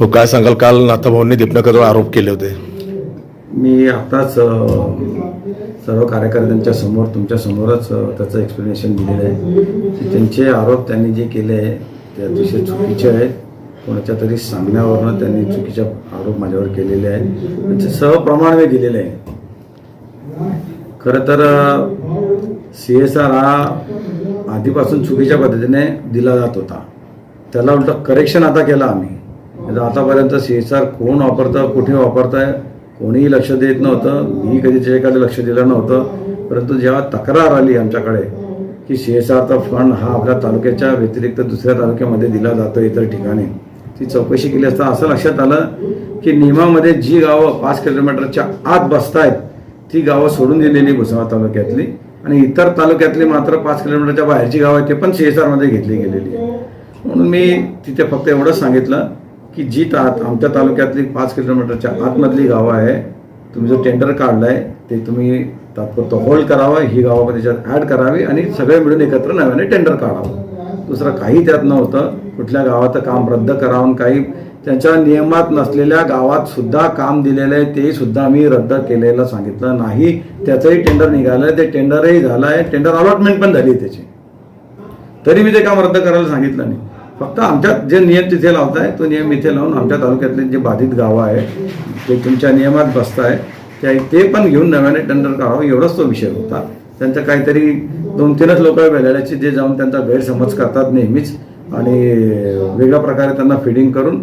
हो काय सांगाल? काल नाथाभाऊंनी दीपनकरवर आरोप केले होते. मी आताच सर्व कार्यकर्त्यांच्या समोर तुमच्या समोरच त्याचं एक्सप्लेनेशन दिलेलं आहे. की त्यांचे आरोप त्यांनी जे केले आहे ते अतिशय चुकीचे आहेत. कोणाच्या तरी सांगण्यावरनं त्यांनी चुकीचे आरोप माझ्यावर केलेले आहेत. त्यांचे सहप्रमाण मी दिलेले आहे. खरं तर सी एस आर हा आधीपासून चुकीच्या पद्धतीने दिला जात होता. त्याला उलट करेक्शन आता केलं आम्ही. नाहीतर आतापर्यंत सी एस आर कोण वापरतं कुठे वापरताय कोणीही लक्ष देत नव्हतं मी कधी त्याच्याकडे लक्ष दिलं नव्हतं. परंतु जेव्हा तक्रार आली आमच्याकडे की सी एस आरचा फंड हा आपल्या तालुक्याच्या व्यतिरिक्त दुसऱ्या तालुक्यामध्ये दिला जातो इतर ठिकाणी ती चौकशी केली असता असं लक्षात आलं की नियमामध्ये जी गावं पाच किलोमीटरच्या आत बसतायत ती गावं सोडून दिलेली भुसावळ तालुक्यातली आणि इतर तालुक्यातली मात्र पाच किलोमीटरच्या बाहेरची गावं आहेत ते पण सी एस आरमध्ये घेतली गेलेली आहे म्हणून मी तिथे फक्त एवढंच सांगितलं की जी ता आमच्या तालुक्यातली पाच किलोमीटरच्या आतमधली गावं आहे तुम्ही जो टेंडर काढलाय ते तुम्ही तात्पुरतं होल्ड करावं ही गावं त्याच्यात ॲड करावी आणि सगळे मिळून एकत्र नव्याने टेंडर काढावं. दुसरं काही त्यात नव्हतं. कुठल्या गावाचं काम रद्द करावून काही त्यांच्या नियमात नसलेल्या गावात सुद्धा काम दिलेलं आहे ते सुद्धा आम्ही रद्द केलेलं सांगितलं नाही. त्याचंही टेंडर निघालं ते टेंडरही झालं आहे टेंडर अलॉटमेंट पण झाली आहे त्याची. तरी मी ते काम रद्द करायला सांगितलं नाही. फक्त आमच्यात जे नियम तिथे लावताय तो नियम इथे लावून आमच्या तालुक्यातले जे बाधित गावं आहे ते तुमच्या नियमात बसताय त्या ते पण घेऊन नव्याने टेंडर करावं एवढाच तो विषय होता. त्यांचं काहीतरी दोन तीनच लोक वेळाचे जे जाऊन त्यांचा गैरसमज करतात नेहमीच आणि वेगळ्या प्रकारे त्यांना फिडिंग करून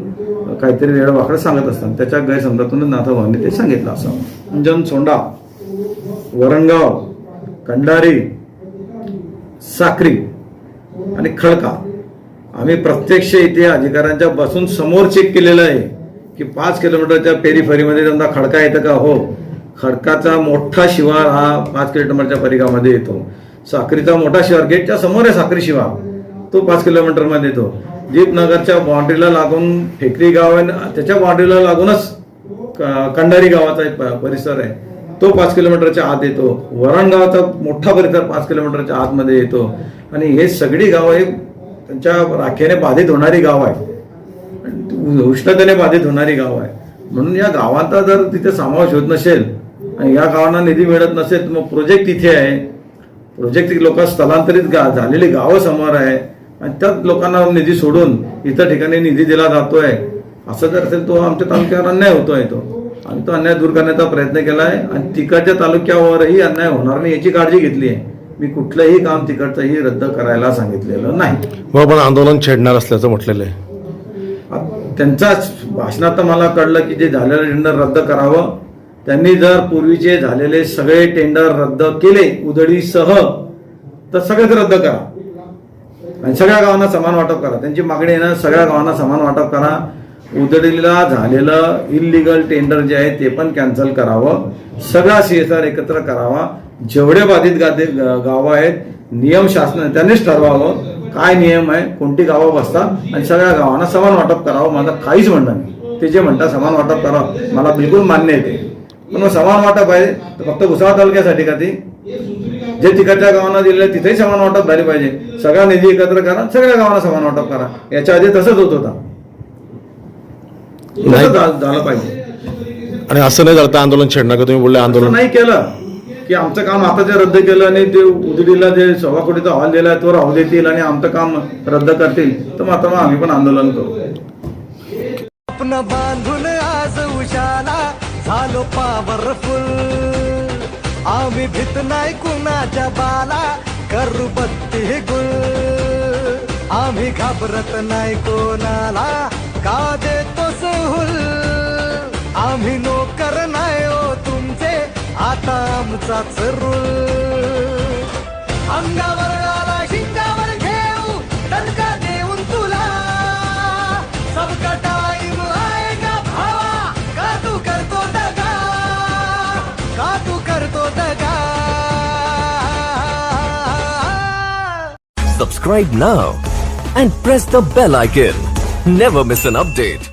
काहीतरी वेळ वाकडं सांगत असतात. त्याच्या गैरसमजातून नाथाभावांनी ते सांगितलं असं. अंजन सोंडा वरणगाव कंडारी साक्री आणि खडका. आम्ही प्रत्यक्ष इथे अधिकाऱ्यांच्या बसून समोर चेक केलेलं आहे की पाच किलोमीटरच्या पेरीफरीमध्ये त्यांना खडका येतं का? हो. खडकाचा मोठा शिवार हा पाच किलोमीटरच्या परिघामध्ये येतो. साखरीचा मोठा शिवार गेटच्या समोर आहे साखरी शिवार. तो पाच किलोमीटरमध्ये येतो. दीपनगरच्या बाउंड्रीला लागून फेकरी गाव आहे. त्याच्या बाउंड्रीला लागूनच क- कंडारी गावाचा एक प- परिसर आहे. तो पाच किलोमीटरच्या आत येतो. वरणगावचा मोठा परिसर पाच किलोमीटरच्या आतमध्ये येतो. आणि हे सगळी गावं हे त्यांच्या राख्याने बाधित होणारी गाव आहे. आणि उष्णतेने बाधित होणारी गाव आहे. म्हणून या गावांचा जर तिथे समावेश होत नसेल आणि या गावांना निधी मिळत नसेल मग प्रोजेक्ट तिथे आहे. प्रोजेक्ट लोक स्थलांतरित गा झालेली गावं समोर आहे. आणि त्याच लोकांना निधी सोडून इतर ठिकाणी निधी दिला जातोय. असं जर असेल तो आमच्या तालुक्यावर अन्याय होतोय तो. आम्ही तो अन्याय दूर करण्याचा प्रयत्न केला आहे आणि तिकडच्या तालुक्यावरही अन्याय होणार नाही याची काळजी घेतली आहे. मी कुठलंही काम तिकडचंही रद्द करायला सांगितलेलं नाही. मग आपण आंदोलन छेडणार असल्याचं म्हटलेलं आहे. त्यांचाच भाषणात मला कळलं की जे झालेलं टेंडर रद्द करावं त्यांनी जर पूर्वीचे झालेले सगळे टेंडर रद्द केले उधळीसह तर सगळेच रद्द करा. आणि सगळ्या गावांना समान वाटप करा. त्यांची मागणी आहे ना सगळ्या गावांना समान वाटप करा. उदडीला झालेलं इनलिगल टेंडर जे आहे ते पण कॅन्सल करावं. सगळा सीएसआर एकत्र करावा. जेवढे बाधित गादे गावं आहेत नियम शासन त्यांनीच ठरवावं. काय नियम आहे कोणती गावं बसतात आणि सगळ्या गावांना समान वाटप करावं. माझं काहीच म्हणणं नाही. ते जे म्हणतात समान वाटप करावं मला बिलकुल मान्य आहे ते. पण मग समान वाटप आहे तर फक्त भुसावळ तालुक्यासाठी का ती? जे तिकडच्या गावांना दिलेलं तिथेही समान वाटप झाले पाहिजे. सगळा निधी एकत्र करा सगळ्या गावांना समान वाटप करा. याच्या आधी तसंच होत होता. नाही. झालं पाहिजे? आणि असं नाही झालं आंदोलन छेडणार का तुम्ही बोलले आंदोलन? नाही केलं. की आमचं काम आता जे रद्द केलं आणि ते उदडीला जे सव्वा कोटीचा हॉल दिलाय तो राहू देतील आणि आमचं काम रद्द करतील तर मात्र मग आम्ही पण आंदोलन करू. स्वप्न बांधून आज उशाला झालो पॉवरफुल आम्ही भीत नाही कुणाच्या बाला करू बत्ती गुल. आम्ही घाबरत नाही कोणाला का देतो आमचाच रूल अंगावर आला शिंगावर घेऊ दणका देऊन तुला. सबका टाइम आएगा भावा? का तू करतो दगा? का तू करतो दगा? Subscribe now and press the bell icon. Never miss an update.